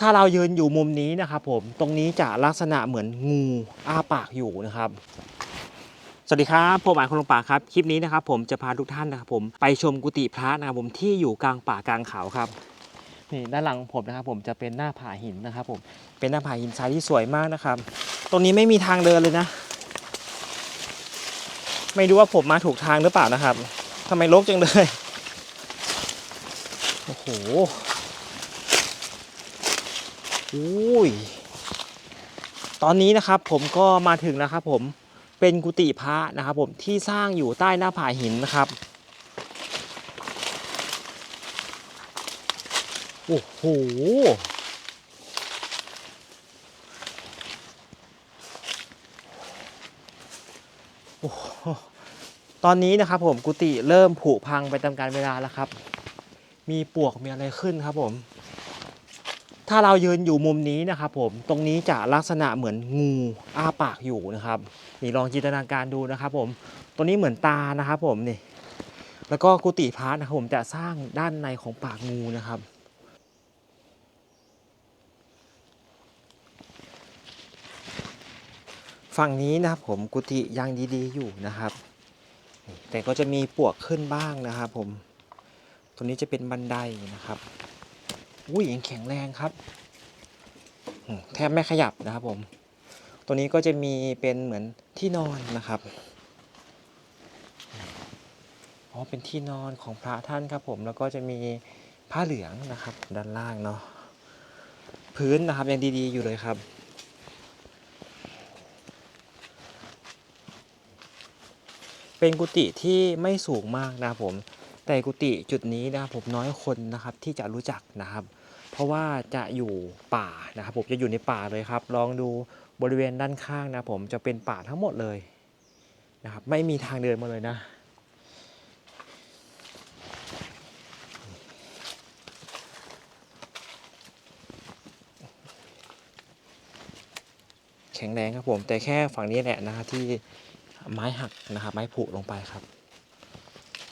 ถ้าเรายืนอยู่มุมนี้นะครับผมตรงนี้จะลักษณะเหมือนงูอ้าปากอยู่นะครับ สวัสดีครับผมอ่านคนลงป่าครับคลิปนี้นะครับ ผมจะพาทุกท่านนะครับผมไปชมกุฏิพระนะครับผมที่อยู่กลางป่ากลางเขาครับนี่ด้านหลังผมนะครับ ผมจะเป็นหน้าผาหินนะครับ ผมเป็นหน้าผาหินทรายที่สวยมากนะครับ ตรงนี้ไม่มีทางเดินเลยนะ ไม่รู้ว่าผมมาถูกทางหรือเปล่านะครับทำไมรกจังเลยโอ้โห อุ้ยตอนนี้นะครับผมก็มาถึงแล้วครับผมเป็นกุฏิพระนะครับผมที่สร้างอยู่ใต้หน้าผาหินนะครับโอ้โหโอ้โหตอนนี้นะครับผมกุฏิเริ่มผุพังไปตามกาลเวลาแล้วครับ มีปลวกมีอะไรขึ้นครับผม ถ้าเรายืนอยู่มุมนี้นะครับผมตรงนี้จะลักษณะเหมือนงูอ้าปากอยู่นะครับนี่ลองจินตนาการดูนะครับผมตรงนี้เหมือนตานะครับผมนี่แล้วก็กุฏิพระนะครับผมจะสร้างด้านในของปากงูนะครับ ฝั่งนี้นะครับผมกุฏิยังดีๆ อยู่นะครับ แต่ก็จะมีปวกขึ้นบ้างนะครับผม ตรงนี้จะเป็นบันไดนะครับ อุ้ยยังแข็งแรงครับแทบไม่ขยับนะครับผม ตัวนี้ก็จะมีเป็นเหมือนที่นอนนะครับอ๋อเป็นที่นอนของพระท่านครับผมแล้วก็จะมีผ้าเหลืองนะครับ ด้านล่างเนาะพื้นนะครับยังดีๆอยู่เลยครับ เป็นกุฏิที่ไม่สูงมากนะครับผม แต่กุฏิจุดนี้นะครับผมน้อยคนนะครับที่จะรู้จักนะครับ เพราะว่าจะอยู่ป่านะครับผมจะอยู่ในป่าเลยครับ ลองดูบริเวณด้านข้างนะผมจะเป็นป่าทั้งหมดเลยนะครับ ไม่มีทางเดินมาเลยนะแข็งแรงครับผมแต่แค่ฝั่งนี้แหละนะครับที่ไม้หักนะครับไม้ผุลงไปครับ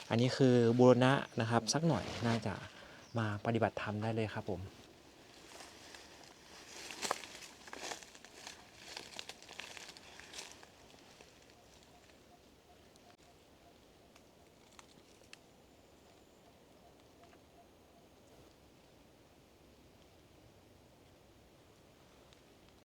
อันนี้คือบูรณะนะครับสักหน่อยน่าจะมาปฏิบัติธรรมได้เลยครับผม